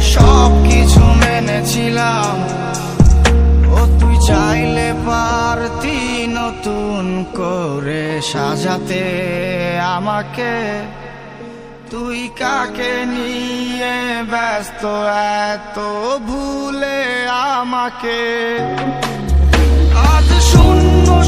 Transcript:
সব কিছু মেনেছিলাম। ও, তুই চাইলে পারতি নতুন করে সাজাতে আমাকে। তুই কাকে নিয়ে ব্যস্ত এত ভুলে আমাকে? আজ শূন্য